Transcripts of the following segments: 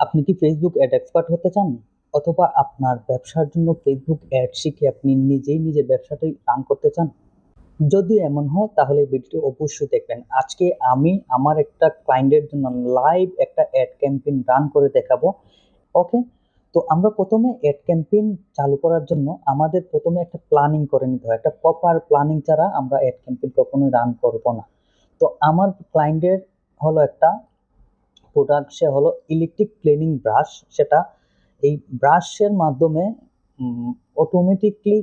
আপনি কি Facebook ad expert হতে চান? অথবা আপনার ব্যবসার জন্য ফেসবুক অ্যাড শিখে আপনি নিজেই নিজের ব্যবসাটি রান করতে চান? যদি এমন হয়, তাহলে ভিডিওটি অবশ্যই দেখবেন। আজকে আমি আমার একটা ক্লায়েন্টের জন্য লাইভ একটা অ্যাড ক্যাম্পেইন রান করে দেখাবো। ওকে তো আমরা প্রথমে অ্যাড ক্যাম্পেইন চালু করার জন্য আমাদের প্রথমে একটা প্ল্যানিং করে নিতে হয়। একটা প্রপার প্ল্যানিং ছাড়া আমরা অ্যাড ক্যাম্পেইন কখনোই রান করব না। তো আমার ক্লায়েন্টের হলো একটা প্রোডাক্ট সে হলো ইলেকট্রিক ক্লিনিং ব্রাশ সেটা এই ব্রাশের মাধ্যমে অটোমেটিকলি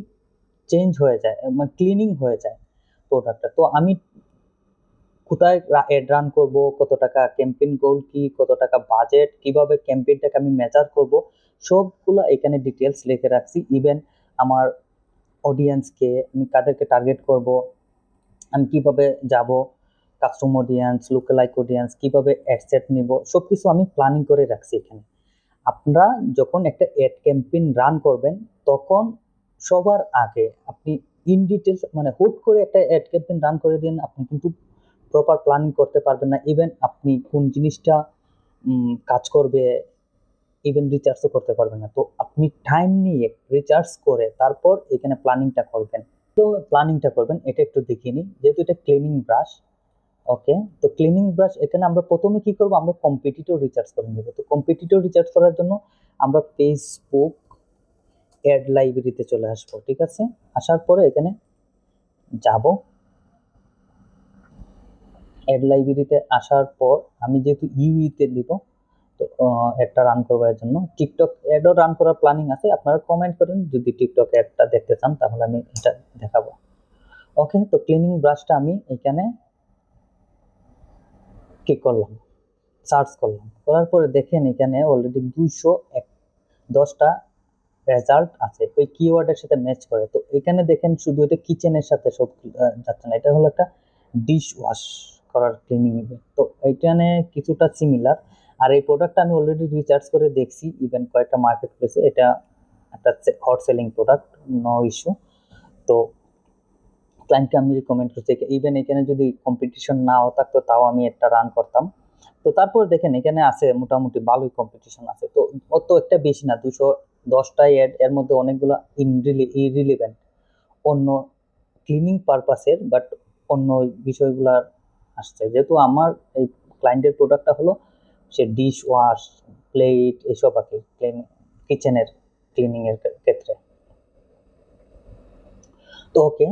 চেঞ্জ হয়ে যায় মানে ক্লিনিং হয়ে যায় প্রোডাক্টটা তো আমি কোথায় অ্যাড রান করব, কত টাকা ক্যাম্পেইন গোল কি, কত টাকা বাজেট কীভাবে ক্যাম্পেইনটাকে আমি মেজার করব, সবগুলো এখানে ডিটেলস লিখে রাখছি। ইভেন আমার অডিয়েন্সকে আমি কাদেরকে টার্গেট করব, আমি কীভাবে যাব কাস্টম অডিয়েন্স লোকালাইক অডিয়েন্স কীভাবে অ্যাডসেট নিব সব কিছু আমি প্ল্যানিং করে রাখছি এখানে। আপনারা যখন একটা অ্যাড ক্যাম্পেইন রান করবেন, তখন সবার আগে আপনি ইন ডিটেলস মানে হুট করে একটা অ্যাড ক্যাম্পেইন রান করে দিন, আপনি কিন্তু প্রপার প্ল্যানিং করতে পারবেন না। ইভেন আপনি কোন জিনিসটা কাজ করবে ইভেন রিচার্জও করতে পারবেন না। তো আপনি টাইম নিয়ে রিচার্জ করে তারপর এখানে প্ল্যানিংটা করবেন। তো প্ল্যানিংটা করবেন, এটা একটু দেখিয়ে নিই। যেহেতু এটা ক্লিনিং ব্রাশ ওকে তো ক্লিনিং ব্রাশ এখানে আমরা প্রথমে কি করব? আমরা কম্পিটিটিভ রিচার্জ করে নেব। তো কম্পিটিটিভ রিচার্জ করার জন্য আমরা ফেসবুক অ্যাড লাইব্রেরিতে চলে আসব, ঠিক আছে? আসার পরে এখানে যাব। অ্যাড লাইব্রেরিতে আসার পর আমি যেহেতু ইউইতে দিব, তো অ্যাডটা রান করব এর জন্য। টিকটক অ্যাডও রান করার প্ল্যানিং আছে, আপনারা কমেন্ট করেন। যদি টিকটক অ্যাডটা দেখতে চান, তাহলে আমি এটা দেখাবো। ওকে তো ক্লিনিং ব্রাশটা আমি এখানে কি করলাম? সার্চ করলাম। করার পরে দেখেন এখানে অলরেডি দুইশো এক, দশটা রেজাল্ট আছে। ওই কিওয়ার্ডের সাথে ম্যাচ করে। তো এখানে দেখেন শুধু এটা কিচেনের সাথে সব যাচ্ছে না। এটা হলো একটা ডিশ ওয়াশ করার ক্লিনিং তো এখানে কিছুটা সিমিলার আর এই প্রোডাক্টটা আমি অলরেডি রিচার্জ করে দেখছি। ইভেন কয়েকটা মার্কেট প্লেসে এটা একটা hot selling product no issue তো ক্লায়েন্টকে আমি রিকমেন্ড করছি। ইভেন এখানে যদি কম্পিটিশন নাও থাকতো, তাও আমি একটা রান করতাম। তো তারপর দেখেন, এখানে আছে মোটামুটি ভালোই কম্পিটিশন আছে। তো অত একটা বেশি না, দুশো দশটাই অ্যাড এর মধ্যে অনেকগুলো ইনরিলি ইরিলিভেন্ট অন্য ক্লিনিং পারপাসের বাট অন্য বিষয়গুলার আসছে। যেহেতু আমার এই ক্লায়েন্টের প্রোডাক্টটা হলো, সে ডিশ ওয়াশ প্লেট এসব আর কি ক্লিন কিচেনের ক্লিনিংয়ের ক্ষেত্রে। তো ওকে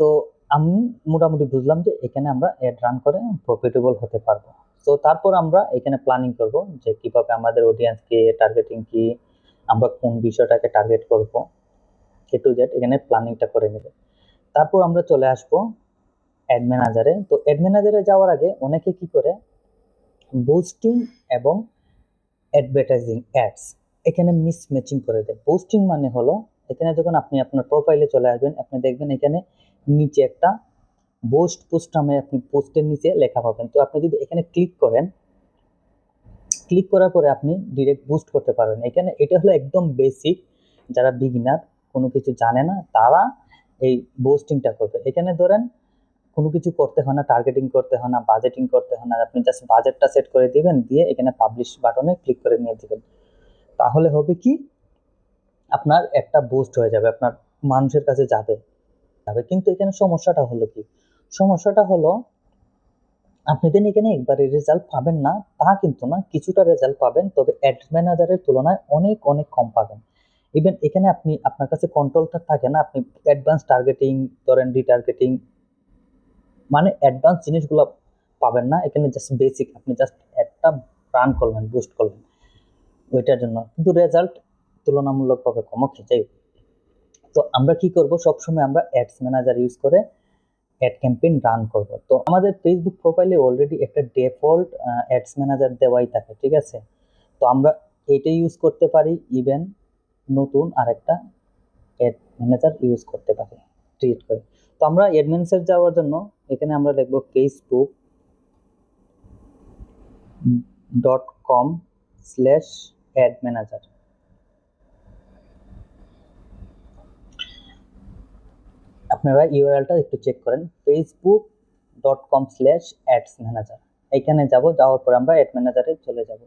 তো আমি মোটামুটি বুঝলাম যে এখানে আমরা অ্যাড রান করে প্রফিটেবল হতে পারব। তো তারপর আমরা এখানে প্ল্যানিং করব যে কীভাবে আমাদের অডিয়েন্স অডিয়েন্সকে টার্গেটিং কি, আমরা কোন বিষয়টাকে টার্গেট করব। এ টু জেড এখানে প্ল্যানিংটা করে নেব। তারপর আমরা চলে আসব অ্যাড ম্যানেজারে তো অ্যাড ম্যানেজারে যাওয়ার আগে অনেকে কি করে? বুস্টিং এবং অ্যাডভার্টাইজিং অ্যাডস এখানে মিস ম্যাচিং করে দেয়। বুস্টিং মানে হলো এখানে যখন আপনি আপনার প্রোফাইলে চলে আসবেন, আপনি দেখবেন এখানে নিচে একটা পোস্ট পোস্ট নামে আপনি পোস্টের নিচে লেখা পাবেন। তো আপনি যদি এখানে ক্লিক করেন ক্লিক করার পরে আপনি ডিরেক্ট বুস্ট করতে পারবেন। এখানে এটা হলো একদম বেসিক যারা বিগিনার কোনো কিছু জানে না, তারা এই বোস্টিংটা করবে। এখানে ধরেন কোনো কিছু করতে হয় না টার্গেটিং করতে হয় না বাজেটিং করতে হয় না, আপনি জাস্ট বাজেটটা সেট করে দিবেন, দিয়ে এখানে পাবলিশ বাটনে ক্লিক করে নিয়ে দিবেন। তাহলে হবে কি? আপনার একটা বুস্ট হয়ে যাবে, আপনার মানুষের কাছে যাবে। যাবে কিন্তু এখানে সমস্যাটা হলো কি? সমস্যাটা হলো আপনি দেন এখানে একবারে রেজাল্ট পাবেন না, তা কিন্তু না, কিছুটা রেজাল্ট পাবেন, তবে অ্যাড ম্যানেজারের তুলনায় অনেক অনেক কম পাবেন। ইভেন এখানে আপনি, আপনার কাছে কন্ট্রোলটা থাকে না, আপনি অ্যাডভান্স টার্গেটিং ধরেন রিটার্গেটিং মানে অ্যাডভান্স জিনিসগুলো পাবেন না। এখানে জাস্ট বেসিক আপনি জাস্ট একটা রান করলেন বুস্ট করলেন, ওইটার জন্য। কিন্তু রেজাল্ট তুলনামূলকভাবে কম। ওকে যাই তো আমরা কি করব? সবসময় আমরা অ্যাডস ম্যানেজার ইউজ করে অ্যাড ক্যাম্পেইন রান করব। তো আমাদের ফেসবুক প্রোফাইলে অলরেডি একটা ডিফল্ট অ্যাডস ম্যানেজার দেওয়াই থাকে, ঠিক আছে? তো আমরা এইটা ইউজ করতে পারি ইভেন নতুন আরেকটা অ্যাড ম্যানেজার ইউজ করতে পারি ক্রিয়েট করে। তো আমরা অ্যাডমিনসের যাওয়ার জন্য এখানে আমরা লিখব Facebook dot com slash ad manager আপনারা ইউআরএলটা একটু চেক করেন Facebook dot com slash ads manager এখানে যাব, যাওয়ার পর আমরা অ্যাড ম্যানেজারে চলে যাব।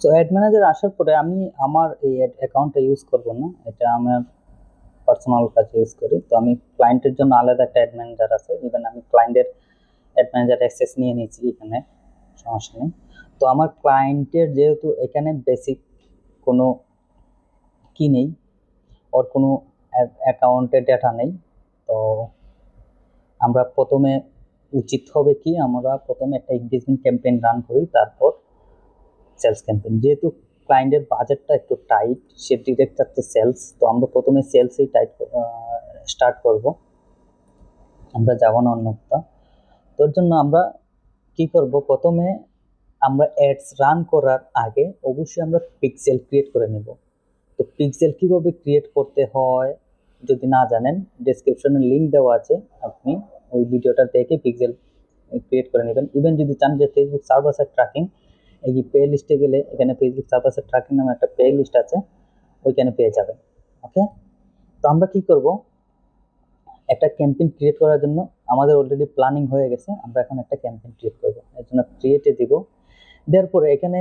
তো অ্যাড ম্যানেজার আসার পরে আমি আমার এই অ্যাকাউন্টটা ইউজ করব না, এটা আমার পার্সোনাল কাজে ইউজ করি। তো আমি ক্লায়েন্টের জন্য আলাদা একটা অ্যাড ম্যানেজার আছে ইভেন আমি ক্লায়েন্টের অ্যাড ম্যানেজার অ্যাক্সেস নিয়ে নিয়েছি এখানে, সমস্যা নেই। তো আমার ক্লায়েন্টের যেহেতু এখানে বেসিক কোনো কি নেই, ওর কোনো অ্যাকাউন্টের ডেটা নেই। তো আমরা প্রথমে উচিত হবে কি, আমরা প্রথমে একটা এঙ্গেজমেন্ট ক্যাম্পেইন রান করি, তারপর সেলস ক্যাম্পেইন যেহেতু ক্লায়েন্টের বাজেটটা একটু টাইট সে ডিরেক্ট চাচ্ছে সেলস তো আমরা প্রথমে সেলসেই টাইট স্টার্ট করব। আমরা যাব না অন্য অন্যতা তোর জন্য আমরা কি করব, প্রথমে আমরা অ্যাডস রান করার আগে অবশ্যই আমরা পিক্সেল ক্রিয়েট করে নেব। তো পিক্সেল কীভাবে ক্রিয়েট করতে হয় যদি না জানেন ডেসক্রিপশনে লিঙ্ক দেওয়া আছে। আপনি ওই ভিডিওটা দেখে পিক্সেল ক্রিয়েট করে নেবেন। ইভেন যদি চান যে ফেসবুক সার্ভাসের ট্র্যাকিং এই যে পে লিস্টে গেলে এখানে ফেসবুক সার্ভাসের ট্র্যাকিং নামে একটা পে লিস্ট আছে, ওইখানে পেয়ে যাবেন। ওকে তো আমরা কি করব? একটা ক্যাম্পেইন ক্রিয়েট করার জন্য আমাদের অলরেডি প্ল্যানিং হয়ে গেছে, আমরা এখন একটা ক্যাম্পেইন ক্রিয়েট করব। এর জন্য ক্রিয়েটে দিব। দেওয়ার পরে এখানে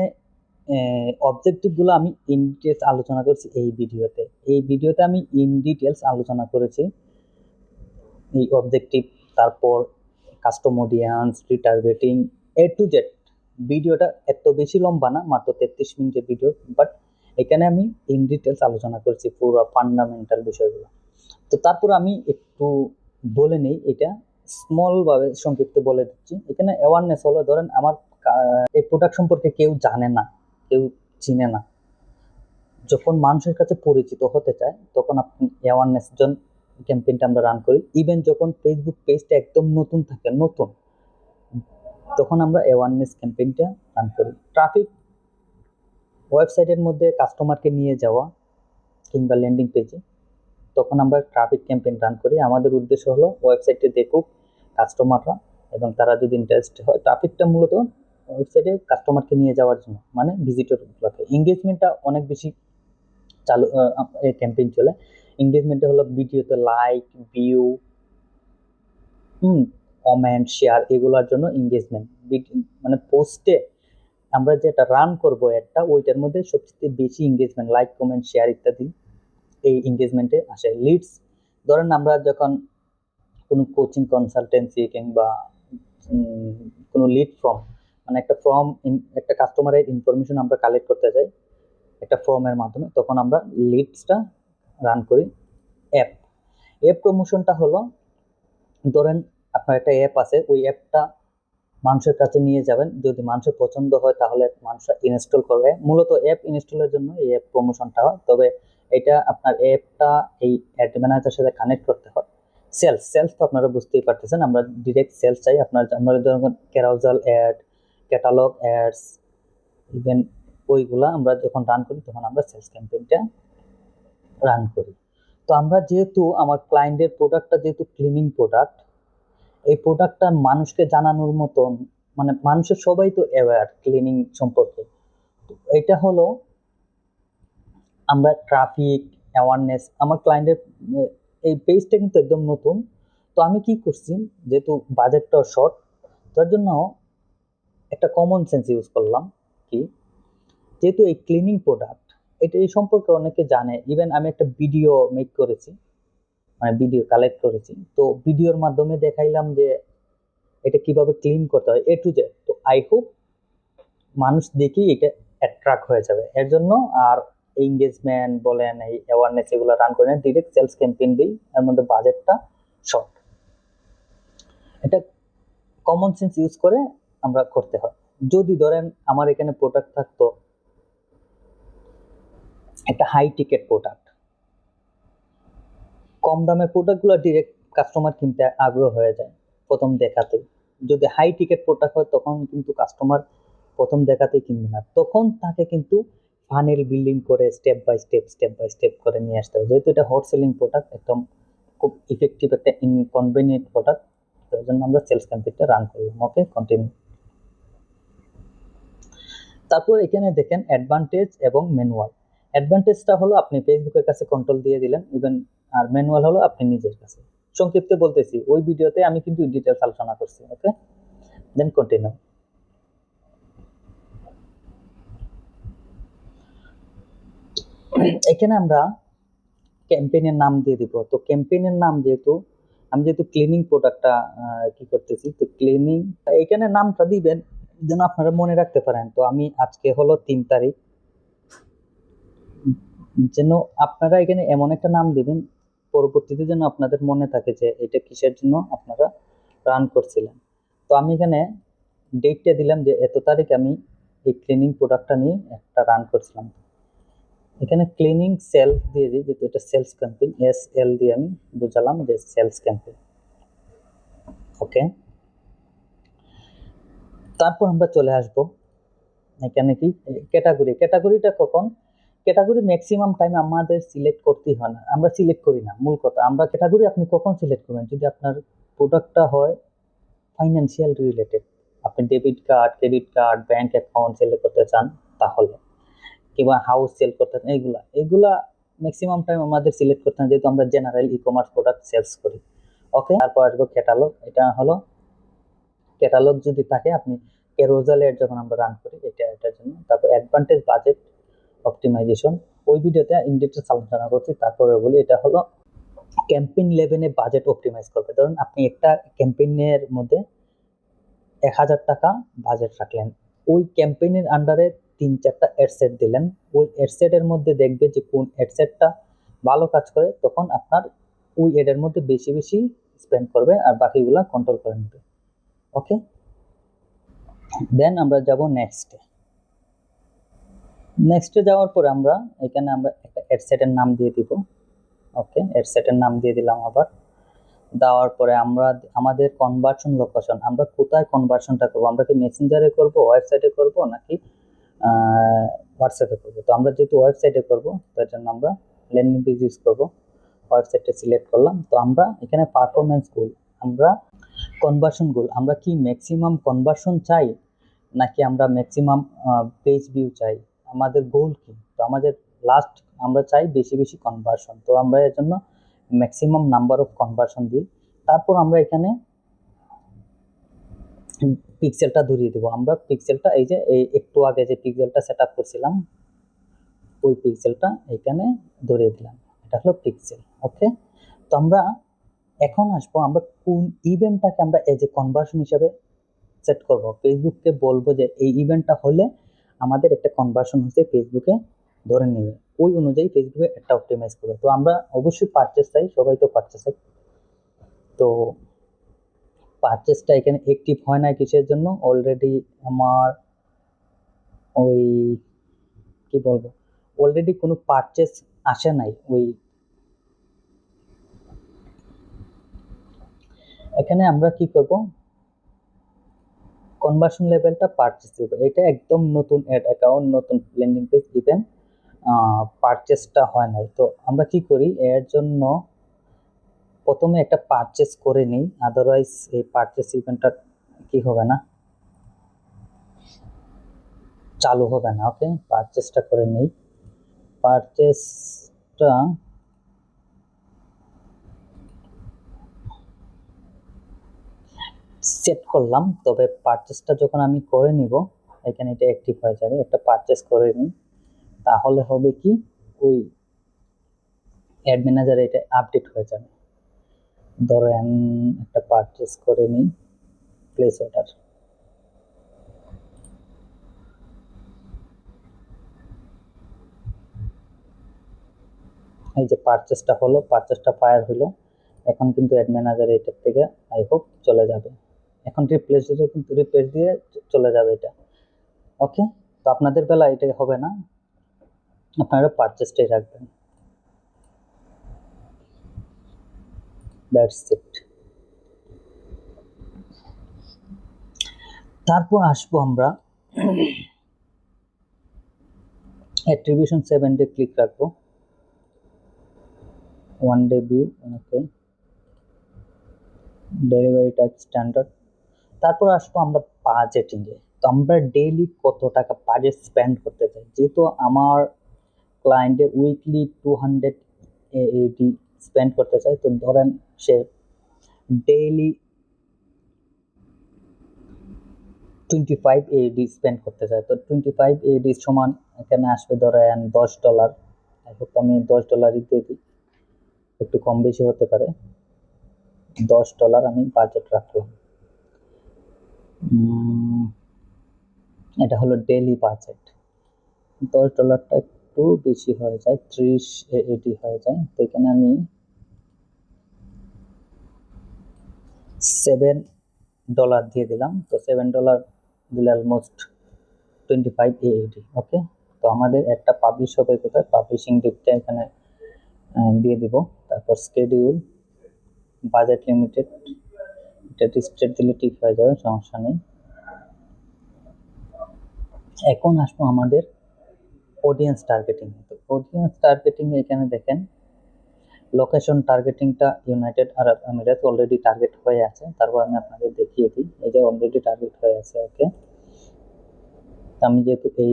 অবজেক্টিভগুলো আমি ইন ডিটেলস আলোচনা করছি এই ভিডিওতে। এই ভিডিওতে আমি ইন ডিটেলস আলোচনা করেছি এই অবজেক্টিভ তারপর custom audience retargeting A to Z ভিডিওটা এত বেশি লম্বা না, মাত্র তেত্রিশ মিনিটের ভিডিও বাট এখানে আমি ইন ডিটেলস আলোচনা করছি পুরো ফান্ডামেন্টাল বিষয়গুলো। তো তারপর আমি একটু বলে নেই, এটা স্মলভাবে সংক্ষিপ্ত বলে দিচ্ছি। এখানে অ্যাওয়ারনেস হলো, ধরেন আমার এই প্রোডাক্ট সম্পর্কে কেউ জানে না। কেউ চিনে না। যখন মানুষের কাছে পরিচিত হতে চায়, তখন আপনি অ্যাওয়ারনেস জন ক্যাম্পেইনটা আমরা রান করি। ইভেন যখন ফেসবুক পেজটা একদম নতুন থাকে, নতুন, তখন আমরা অ্যাওয়ারনেস ক্যাম্পেইনটা রান করি। ট্রাফিক ওয়েবসাইটের মধ্যে কাস্টমারকে নিয়ে যাওয়া কিংবা ল্যান্ডিং পেজে তখন আমরা ট্রাফিক ক্যাম্পেইন রান করি। আমাদের উদ্দেশ্য হলো ওয়েবসাইটে দেখুক কাস্টমাররা এবং তারা যদি ইন্টারেস্ট হয় ট্রাফিকটা মূলত ওয়েবসাইটে কাস্টমারকে নিয়ে যাওয়ার জন্য মানে ভিজিটরগুলোকে এঙ্গেজমেন্টটা অনেক বেশি চালু এই ক্যাম্পেইন চলে। এঙ্গেজমেন্টটা হলো ভিডিওতে like view hmm comment share এগুলোর জন্য এঙ্গেজমেন্ট মানে পোস্টে আমরা যেটা রান করব একটা ওইটার মধ্যে সবচেয়ে বেশি এঙ্গেজমেন্ট লাইক কমেন্ট শেয়ার ইত্যাদি এই এঙ্গেজমেন্টে আসে। লিডস ধরেন আমরা যখন কোনো কোচিং কনসালটেন্সি কিংবা কোনো লিড ফর্ম মানে একটা ফর্ম একটা কাস্টমারের ইনফরমেশন আমরা কালেক্ট করতে চাই, একটা ফর্মের মাধ্যমে, তখন আমরা লিডসটা রান করি অ্যাপ অ্যাপ প্রমোশনটা হলো, ধরেন আপনার একটা অ্যাপ আছে, ওই অ্যাপটা মানুষের কাছে নিয়ে যাবেন, যদি মানুষের পছন্দ হয় তাহলে মানুষরা ইনস্টল করবে। মূলত অ্যাপ ইনস্টলের জন্য এই অ্যাপ প্রমোশনটা হয়, তবে এটা আপনার অ্যাপটা এই অ্যাড ম্যানেজারের সাথে কানেক্ট করতে হয়। সেলস সেলস তো আপনারা বুঝতেই পারতেছেন, আমরা ডিরেক্ট সেলস চাই, আপনার, আমরা যখন carousel ad catalogue ads even ওইগুলো আমরা যখন রান করি, তখন আমরা সেলস ক্যাম্পেইনটা রান করি। তো আমরা যেহেতু, আমার ক্লায়েন্টের প্রোডাক্টটা যেহেতু ক্লিনিং প্রোডাক্ট এই প্রোডাক্টটা মানুষকে জানানোর মতন মানে মানুষের সবাই তো অ্যাওয়্যার ক্লিনিং সম্পর্কে। এটা হলো আমরা ট্রাফিক অ্যাওয়ারনেস আমার ক্লায়েন্টের এই পেজটা কিন্তু একদম নতুন। তো আমি কি করছি, যেহেতু বাজেটটাও শর্ট তার জন্য একটা কমন সেন্স ইউজ করলাম, কি? যেহেতু এই ক্লিনিং প্রোডাক্ট এটা এই সম্পর্কে অনেকে জানে ইভেন আমি একটা ভিডিও মেক করেছি মানে ভিডিও কালেক্ট করেছি, তো ভিডিওর মাধ্যমে দেখাইলাম যে এটা কীভাবে ক্লিন করতে হয় এ টু জেড তো আই হোপ মানুষ দেখেই এটা অ্যাট্রাক্ট হয়ে যাবে। এর জন্য আর এঙ্গেজমেন্ট বলেন, এই অ্যাওয়ারনেস এগুলো রান করে ডিরেক্ট সেলস ক্যাম্পেইন দিই, এর মধ্যে বাজেটটা শর্ট এটা কমন সেন্স ইউজ করে আমরা করতে হয়। যদি ধরেন আমার এখানে প্রোডাক্ট থাকতো, একটা হাই টিকেট প্রোডাক্ট কম দামের প্রোডাক্টগুলো ডিরেক্ট কাস্টমার কিনতে আগ্রহ হয়ে যায় প্রথম দেখাতে যদি হাই টিকেট প্রোডাক্ট হয়, তখন কিন্তু কাস্টমার প্রথম দেখাতেই কিনবে না। তখন তাকে কিন্তু ফানেল বিল্ডিং করে step by step step by step করে নিয়ে আসতে হবে। যেহেতু এটা হট সেলিং প্রোডাক্ট একদম খুব ইফেক্টিভ একটা ইনকনভিনিয়েন্ট প্রোডাক্ট তার জন্য আমরা সেলস ক্যাম্পেইনটা রান করলাম। ওকে কন্টিনিউ তারপর এখানে দেখেন অ্যাডভান্টেজ এবং ম্যানুয়াল অ্যাডভান্টেজটা হলো আপনি ফেসবুকের কাছে কন্ট্রোল দিয়ে দিলেন ইভেন আর ম্যানুয়াল হলো আপনি নিজের কাছে। সংক্ষিপ্তে বলতেছি, ওই ভিডিওতে আমি কিন্তু ডিটেলস আলোচনা করছি ওকে দেন কন্টিনিউ এখানে আমরা ক্যাম্পেইনের নাম দিয়ে দিব। তো ক্যাম্পেইনের নাম যেহেতু, আমি যেহেতু ক্লিনিং প্রোডাক্টটা কি করতেছি, তো ক্লিনিং এখানে নামটা দিবেন যেন আপনারা মনে রাখতে পারেন। তো আমি আজকে হলো তিন তারিখ। যেন আপনারা এখানে এমন একটা নাম দিবেন, পরবর্তীতে যেন আপনাদের মনে থাকে যে এটা কিসের জন্য আপনারা রান করছিলেন। তো আমি এখানে ডেটটা দিলাম যে এত তারিখ আমি এই ক্লিনিং প্রোডাক্টটা নিয়ে একটা রান করছিলাম। এখানে ক্লিনিং সেল দিয়ে দিই, যেহেতু এটা সেলস ক্যাম্পেইন এস এল দিয়ে আমি বুঝালাম যে সেলস ক্যাম্পেইন ওকে তারপর আমরা চলে আসব এখানে কি ক্যাটাগরি। ক্যাটাগরিটা কখন? ক্যাটাগরি ম্যাক্সিমাম টাইম আমাদের সিলেক্ট করতেই হয় না। আমরা সিলেক্ট করি না, মূল কথা। আমরা ক্যাটাগরি আপনি কখন সিলেক্ট করবেন? যদি আপনার প্রোডাক্টটা হয় ফাইন্যান্সিয়াল রিলেটেড আপনি debit card credit card bank account sell করতে চান, তাহলে। কিংবা হাউস সেল করতে চান এইগুলা এগুলা ম্যাক্সিমাম টাইম আমাদের সিলেক্ট করতে হয়, যেহেতু আমরা general e commerce product sales করি। ওকে তারপর আসব ক্যাটালগ এটা হলো ক্যাটালগ যদি থাকে, আপনি কেরোজাল এর যখন আমরা রান করি, এটা, এটার জন্য। তারপর অ্যাডভান্টেজ বাজেট অপটিমাইজেশন ওই ভিডিওতে ইন ডিটেলস আলোচনা করছি। তারপরে বলি, এটা হলো ক্যাম্পেইন লেভেনে বাজেট অপটিমাইজ করবে। ধরুন, আপনি একটা ক্যাম্পেইনের মধ্যে এক হাজার টাকা বাজেট রাখলেন। ওই ক্যাম্পেইনের আন্ডারে তিন, চারটা অ্যাডসেট দিলেন। ওই অ্যাডসেটের মধ্যে দেখবে যে কোন অ্যাডসেটটা ভালো কাজ করে, তখন আপনার ওই এডের মধ্যে বেশি বেশি স্পেন্ড করবে আর বাকিগুলা কন্ট্রোল করে নেবে। ওকে দেন আমরা যাব নেক্সটে নেক্সটে যাওয়ার পরে আমরা এখানে আমরা একটা অ্যাডসেটের নাম দিয়ে দিব। ওকে অ্যাডসেটের নাম দিয়ে দিলাম আবার। দেওয়ার পরে আমরা আমাদের কনভার্সন লোকেশন আমরা কোথায় কনভার্সনটা করব? আমরা কি মেসেঞ্জারে করব ওয়েবসাইটে করব, নাকি হোয়াটসঅ্যাপে করব? তো আমরা যেহেতু ওয়েবসাইটে করব, তার জন্য আমরা ল্যান্ডিং পেজ ইউজ করব। ওয়েবসাইটটা সিলেক্ট করলাম। তো আমরা এখানে পারফরমেন্স গোল আমরা কনভার্সন গোল আমরা কি ম্যাক্সিমাম কনভার্সন চাই, নাকি আমরা ম্যাক্সিমাম পেজ ভিউ চাই? আমাদের গোল কি? তো আমাদের লাস্ট আমরা চাই বেশি বেশি কনভার্সন তো আমরা এর জন্য ম্যাক্সিমাম নাম্বার অফ কনভার্সন দিই। তারপর আমরা এখানে পিক্সেলটা ধরিয়ে দেবো। আমরা পিক্সেলটা এই যে একটু আগে যে পিক্সেলটা সেট আপ করছিলাম, ওই পিক্সেলটা এখানে ধরিয়ে দিলাম। এটা হলো পিক্সেল ওকে তো আমরা এখন আসব আমরা কোন ইভেন্টটাকে আমরা এজ এ কনভার্সন হিসাবে সেট করব। ফেসবুককে বলব যে এই ইভেন্টটা হলে আমাদের একটা কনভার্সন হচ্ছে ফেসবুকে ধরে নেবে। ওই অনুযায়ী ফেসবুকে একটা অপটিমাইজ করবে। তো আমরা অবশ্যই পারচেস চাই, সবাই তো পারচেস তো পারচেসটা এখানে অ্যাক্টিভ হয় না কিসের জন্য? অলরেডি আমার ওই কি বলব? অলরেডি কোনো পারচেস আসে নাই। ওই এখানে আমরা কি করব? কনভার্সন লেভেলটা পারচেস দেব এটা একদম নতুন অ্যাড অ্যাকাউন্ট নতুন ল্যান্ডিং পেজ ইভেন পারচেসটা হয় নাই। তো আমরা কি করি? এর জন্য প্রথমে একটা পারচেস করে নিই। আদারওয়াইজ এই পারচেস ইভেন্টটা কি হবে না? চালু হবে না ওকে পারচেসটা করে নিই। পারচেসটা সেট করলাম, তবে পারচেসটা যখন আমি করে নিব, এখানে এটা অ্যাক্টিভ হয়ে যাবে, একটা পারচেস করে নিই, তাহলে হবে কি, ওই অ্যাড ম্যানেজারে এটা আপডেট হয়ে যাবে। ধরেন একটা পারচেস করে নিই প্লেস অর্ডার এই যে পারচেসটা হলো পারচেসটা ফায়ার হলো, এখন কিন্তু অ্যাড ম্যানেজার এটার থেকে আই হোপ চলে যাবে। এখন রিপ্লেস দিলে কিন্তু রিপ্লেস দিয়ে চলে যাবে এটা। ওকে তো আপনাদের বেলা এটা হবে না। আপনারা পারচেসটাই রাখবেন। দ্যাটস ইট তারপর আসব আমরা। অ্যাট্রিবিউশন সেভেন ডে ক্লিক রাখব। One day view okay delivery type standard তারপর আসব আমরা বাজেটিংয়ে তো আমরা ডেইলি কত টাকা বাজেট স্পেন্ড করতে চাই? যেহেতু আমার ক্লায়েন্টে weekly two hundred AED spend করতে চাই, তো ধরেন সে daily twenty five AED spend করতে চায়। তো টোয়েন্টি ফাইভ এডি সমান এখানে আসবে ধরেন দশ ডলার হোক, আমি দশ ডলারই দিয়ে দিই। একটু কম বেশি হতে পারে। দশ ডলার আমি বাজেট রাখলাম। এটা হলো ডেলি বাজেট দশ ডলারটা একটু বেশি হয়ে যায়, ত্রিশ এটি হয়ে যায়। তো এখানে আমি সেভেন ডলার দিয়ে দিলাম। তো সেভেন ডলার দিলে almost twenty five eighty okay তো আমাদের একটা পাবলিশ হবে কোথায়? পাবলিশিং ডেটটা এখানে দিয়ে দিব। তারপর স্কেডিউল বাজেট লিমিটেড এটা স্টেট দিলে ঠিক হয়ে যাবে, সমস্যা নেই। এখন আসব আমাদের অডিয়েন্স টার্গেটিং তো অডিয়েন্স টার্গেটিং এখানে দেখেন লোকেশন টার্গেটিংটা ইউনাইটেড আরব আমিরাত অলরেডি টার্গেট হয়ে আছে। তারপর আমি আপনাদের দেখিয়ে দিই, এই যে অলরেডি টার্গেট হয়ে আছে ওকে আমি যেহেতু এই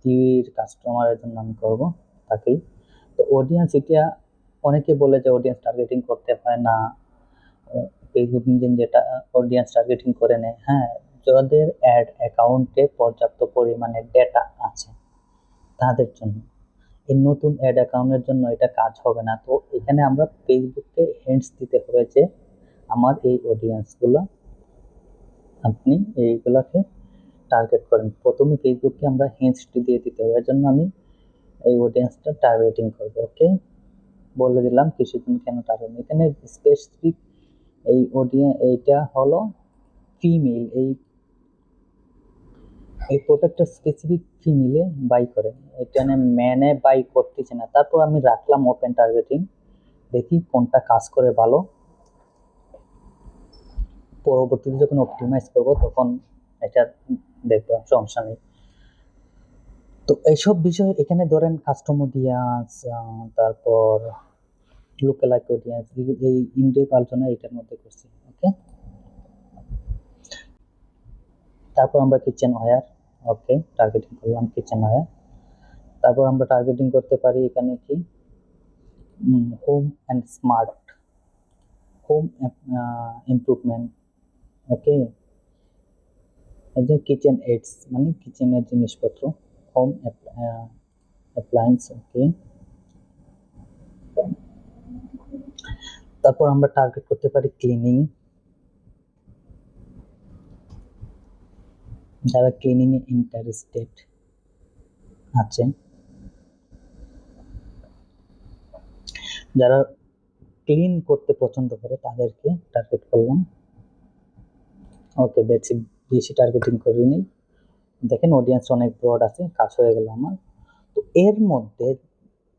টিভির কাস্টমারের জন্য আমি করব, তাকেই। তো অডিয়েন্স এটা অনেকে বলে যে অডিয়েন্স টার্গেটিং করতে হয় না। ফেসবুক ইঞ্জিন যেটা অডিয়েন্স টার্গেটিং করে নেয় হ্যাঁ যাদের অ্যাড অ্যাকাউন্টে পর্যাপ্ত পরিমাণে ডেটা আছে তাদের জন্য। এই নতুন অ্যাড অ্যাকাউন্টের জন্য এটা কাজ হবে না। তো এখানে আমরা ফেসবুককে হিন্টস দিতে হবে যে আমার এই অডিয়েন্সগুলো আপনি এইগুলাকে টার্গেট করেন। প্রথমে ফেসবুককে আমরা হিন্টসটি দিয়ে দিতে হবে। এর জন্য আমি এই অডিয়েন্সটা টার্গেটিং করব ওকে বলে দিলাম কিছুদিন কেন টার্গেট এখানে স্পেসিফিক এই অডিয়েন্স এইটা হলো ফিমেল এই এই প্রোডাক্টটা স্পেসিফিক ফিমেলে বাই করে। এখানে ম্যানে বাই করতেছে না। তারপর আমি রাখলাম ওপেন টার্গেটিং দেখি কোনটা কাজ করে ভালো। পরবর্তীতে যখন অপটিমাইজ করব, তখন এটা দেখব, সমস্যা নেই। তো এইসব বিষয় এখানে ধরেন কাস্টম অডিয়েন্স তারপর লোকালাইক অডিয়েন্স এই ইন্ডেপ আলোচনা এটার মধ্যে করছি ওকে তারপর আমরা কিচেন ওয়্যার ওকে টার্গেটিং করলাম কিচেন ওয়্যার তারপর আমরা টার্গেটিং করতে পারি এখানে কি? Home and smart home improvement okay যে কিচেন এইডস মানে কিচেনের জিনিসপত্র হোম অ্যাপ্লায়েন্স ওকে তারপর আমরা টার্গেট করতে পারি ক্লিনিং যারা ক্লিনিং এ ইন্টারেস্টেড আছে যারা ক্লিন করতে পছন্দ করে তাদেরকে টার্গেট করলাম। ওকে দেখছি বেশি টার্গেটিং করিনি। দেখেন অডিয়েন্স অনেক ব্রড আছে, কাজ হয়ে গেল আমার। তো এর মধ্যে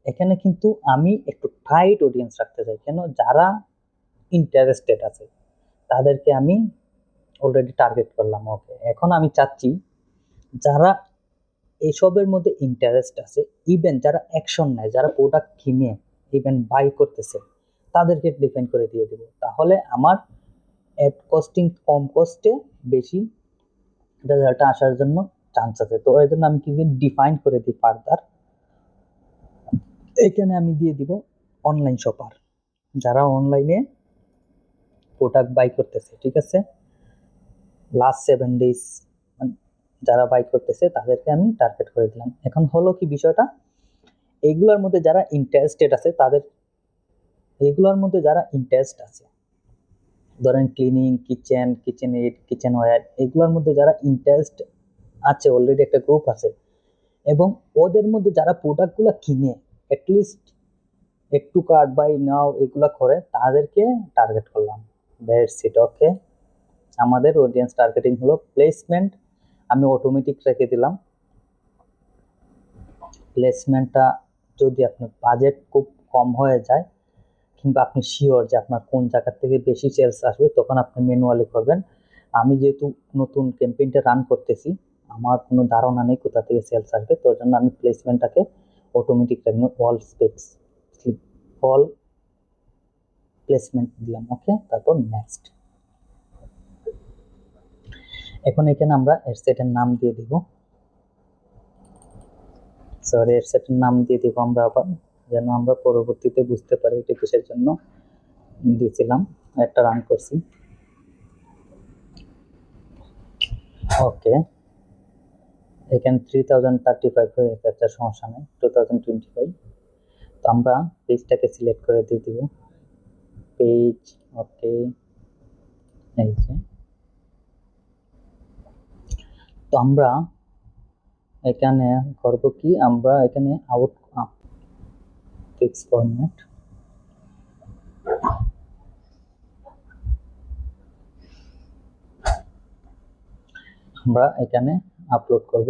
এখানে কিন্তু আমি একটু টাইট অডিয়েন্স রাখতে চাই। কেন? যারা ইন্টারেস্টেড আছে, তাদেরকে আমি অলরেডি টার্গেট করলাম ওকে এখন আমি চাচ্ছি, যারা এসবের মধ্যে ইন্টারেস্ট আছে ইভেন যারা অ্যাকশন নেয়, যারা প্রোডাক্ট কিনে ইভেন বাই করতেছে, তাদেরকে ডিপেন্ড করে দিয়ে দেবো। তাহলে আমার অ্যাড কস্টিং কম কস্টে বেশি রেজাল্টটা আসার জন্য চান্স আছে। তো এর জন্য আমি কি ডিফাইন করে দিই ফার্দার এখানে আমি দিয়ে দিব অনলাইন শপার যারা অনলাইনে প্রোডাক্ট বাই করতেছে, ঠিক আছে? লাস্ট সেভেন ডেজ যারা বাই করতেছে, তাদেরকে আমি টার্গেট করে দিলাম। এখন হলো কি বিষয়টা? এইগুলোর মধ্যে যারা ইন্টারেস্টেড আছে, তাদের এগুলোর মধ্যে যারা ইন্টারেস্ট আছে, ধরেন cleaning kitchen kitchen aid kitchenware এগুলোর মধ্যে যারা ইন্টারেস্ট আছে অলরেডি একটা গ্রুপ আছে, এবং ওদের মধ্যে যারা প্রোডাক্টগুলো কিনে অ্যাটলিস্ট একটু কার্ড বাই নাও এগুলো করে তাদেরকে টার্গেট করলাম। দ্যাটস ইট ওকে আমাদের অডিয়েন্স টার্গেটিং হলো প্লেসমেন্ট আমি অটোমেটিক রেখে দিলাম। প্লেসমেন্টটা যদি আপনার বাজেট খুব কম হয়ে যায়, কিংবা আপনি শিওর যে আপনার কোন জায়গা থেকে বেশি সেলস আসবে, তখন আপনি ম্যানুয়ালি করবেন। আমি যেহেতু নতুন ক্যাম্পেইনটা রান করতেছি, আমার কোনো ধারণা নেই কোথা থেকে সেলস আসবে তোর জন্য আমি প্লেসমেন্টটাকে অটোমেটিক রাখব অল স্পেক্স অল প্লেসমেন্ট দিলাম ওকে তারপর নেক্সট এখন এখানে আমরা এডসেটের নাম দিয়ে দিব। সরি এডসেটের নাম দিয়ে দিব আমরা আবার, যেন আমরা পরবর্তীতে বুঝতে পারি এটা কিসের জন্য দিয়েছিলাম, একটা রান করছি। ওকে এখানে থ্রি থাউজেন্ড থার্টি ফাইভ হয়ে গেছে, একটা সমস্যা নেই টু থাউজেন্ড টোয়েন্টি ফাইভ তো আমরা পেজটাকে সিলেক্ট করে দিয়ে দিব। পেজ ওকে এই যে। তো আমরা এখানে করব কি? আমরা এখানে আউট ফিক্স ফরম্যাট আমরা এখানে আপলোড করব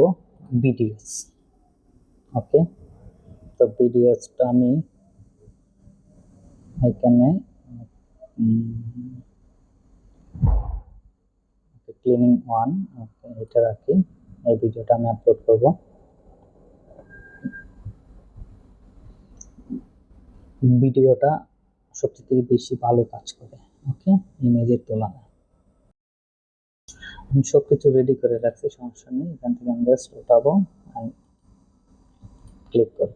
ভিডিওস ওকে তো ভিডিওসটা আমি এখানে ক্লিনিং ওয়ান এটা রাখি। এই ভিডিওটা আমি আপলোড করব। ভিডিওটা সবচেয়ে বেশি ভালো কাজ করে ওকে ইমেজের তুলনায়। আমি সব কিছু রেডি করে রাখছি, সমস্যা নেই। এখান থেকে আমি জাস্ট উঠাবো ক্লিক করব।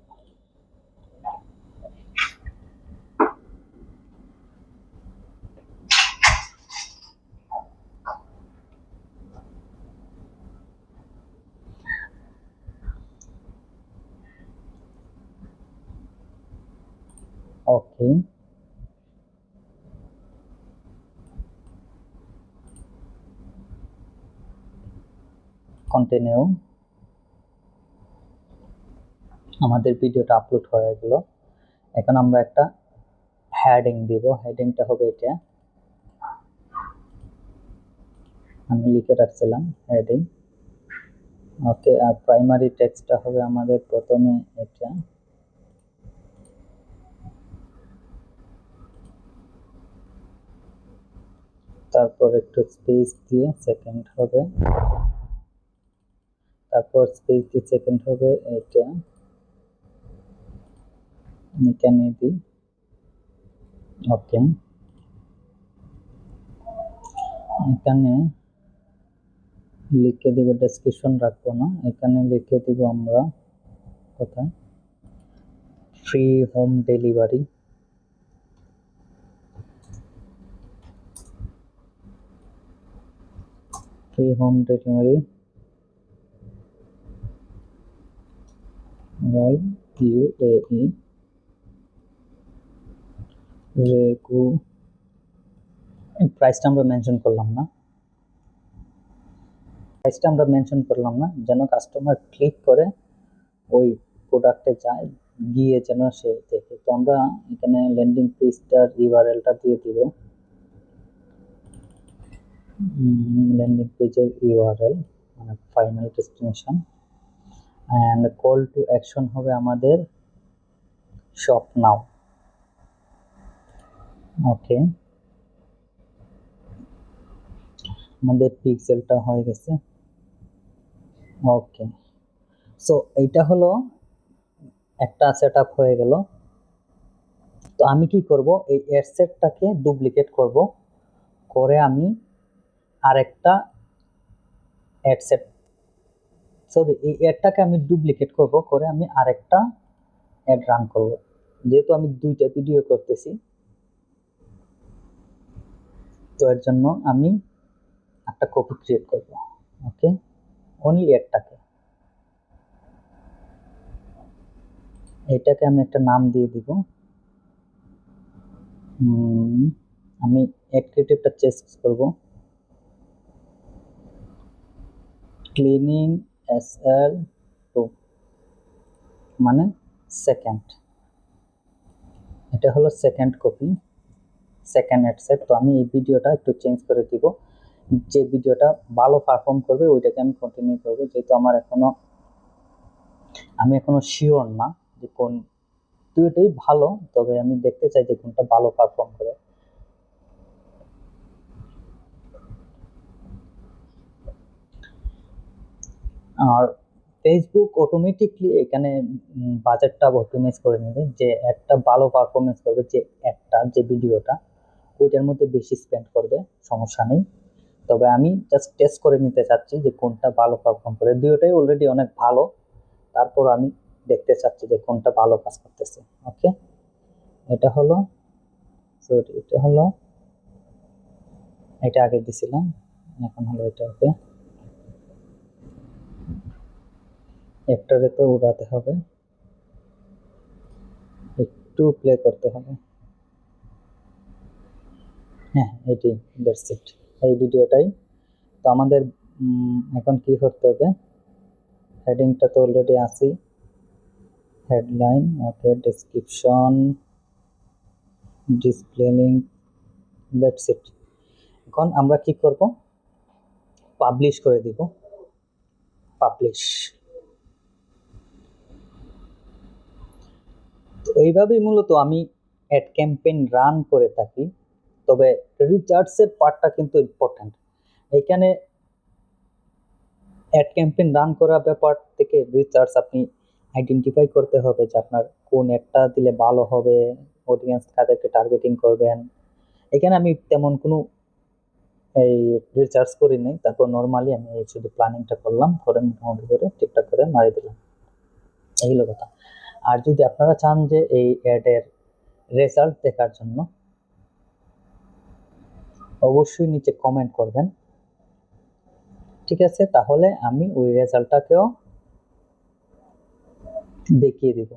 ওকে কন্টিনিউ আমাদের ভিডিওটা আপলোড হয়ে গেল। এখন আমরা একটা হেডিং দিব। হেডিংটা হবে এটা। আমি লিখে রাখছিলাম হেডিং ওকে আর প্রাইমারি টেক্সটটা হবে আমাদের প্রথমে এটা। তারপর একটু স্পেস দিয়ে সেকেন্ড হবে। তারপর স্পেস দিয়ে সেকেন্ড হবে এটা। এখানে দিই। ওকে এখানে লিখে দেব ডেসক্রিপশন রাখব না। এখানে লিখে দিব আমরা কোথায় free home delivery free home delivery all UAE রেকু প্রাইসটা আমরা মেনশন করলাম না। প্রাইসটা আমরা মেনশন করলাম না, যেন কাস্টমার ক্লিক করে ওই প্রোডাক্টে যায়, গিয়ে যেন সে দেখে। তো আমরা এখানে ল্যান্ডিং পেজটার ইউআরএলটা দিয়ে দিব। ল্যান্ডিং পেজের ইউআরএল মানে final destination and call to action হবে আমাদের শপ নাও ওকে আমাদের পিক্সেলটা হয়ে গেছে। ওকে সো এইটা হলো একটা সেট হয়ে গেল। তো আমি কি করব? এই অ্যাডসেটটাকে ডুপ্লিকেট করব। করে আমি আরেকটা অ্যাডসেট সরি এই অ্যাডটাকে আমি ডুপ্লিকেট করব, করে আমি আরেকটা অ্যাড রান করব। যেহেতু আমি দুইটা ভিডিও করতেছি, তো এর জন্য আমি একটা কপি ক্রিয়েট করব। ওকে অনলি একটাকে এটাকে আমি একটা নাম দিয়ে দিব। আমি অ্যাড ক্রিয়েটিভটা চেঞ্জ করব। ক্লিনিং এস এল টু মানে সেকেন্ড এটা হলো সেকেন্ড কপি সেকেন্ড হেডসেট তো আমি এই ভিডিওটা একটু চেঞ্জ করে দিব। যে ভিডিওটা ভালো পারফর্ম করবে, ওইটাকে আমি কন্টিনিউ করব। যেহেতু আমার এখনও, আমি এখনও শিওর না যে কোন দুইটাই ভালো, তবে আমি দেখতে চাই যে কোনটা ভালো পারফর্ম করে। আর ফেসবুক অটোমেটিকলি এখানে বাজেটটা অপটিমাইজ করে নেবে যে একটা ভালো পারফরমেন্স করবে যে একটা, যে ভিডিওটা ওইটার মধ্যে বেশি স্পেন্ড করবে, সমস্যা নেই। তবে আমি জাস্ট টেস্ট করে নিতে চাচ্ছি যে কোনটা ভালো পারফর্ম করে দুটোটাই অলরেডি অনেক ভালো। তারপর আমি দেখতে চাচ্ছি যে কোনটা ভালো কাজ করতেছে। ওকে এটা হলো সরি এটা হলো, এটা আগে দিছিলাম, এখন হলো এটা ওকে একটারে তো উড়াতে হবে। একটু প্লে করতে হবে। হ্যাঁ এটি দ্যাটস ইট এই ভিডিওটাই। তো আমাদের এখন কি করতে হবে? হেডিংটা তো অলরেডি আছি headline okay description display link that's it এখন আমরা কি করব? পাবলিশ করে দিব। পাবলিশ তো এইভাবেই মূলত আমি অ্যাড ক্যাম্পেইন রান করে থাকি। তবে রিচার্জের পার্টটা কিন্তু ইম্পর্ট্যান্ট এখানে অ্যাড ক্যাম্পেইন রান করা ব্যাপার থেকে রিচার্জ আপনি আইডেন্টিফাই করতে হবে যে আপনার কোন অ্যাডটা দিলে ভালো হবে অডিয়েন্স কাদেরকে টার্গেটিং করবেন। এখানে আমি তেমন কোনো এই রিচার্জ করি নাই, তারপর নর্মালি আমি এই শুধু প্ল্যানিংটা করলাম, করে মোটামুটি করে ঠিকঠাক করে মারি দিলাম। এই হলো কথা। আর যদি আপনারা চান যে এই অ্যাডের রেজাল্ট দেখার জন্য, অবশ্যই নিচে কমেন্ট করবেন। ঠিক আছে, তাহলে আমি ওই রেজাল্টটাকেও দেখিয়ে দিব।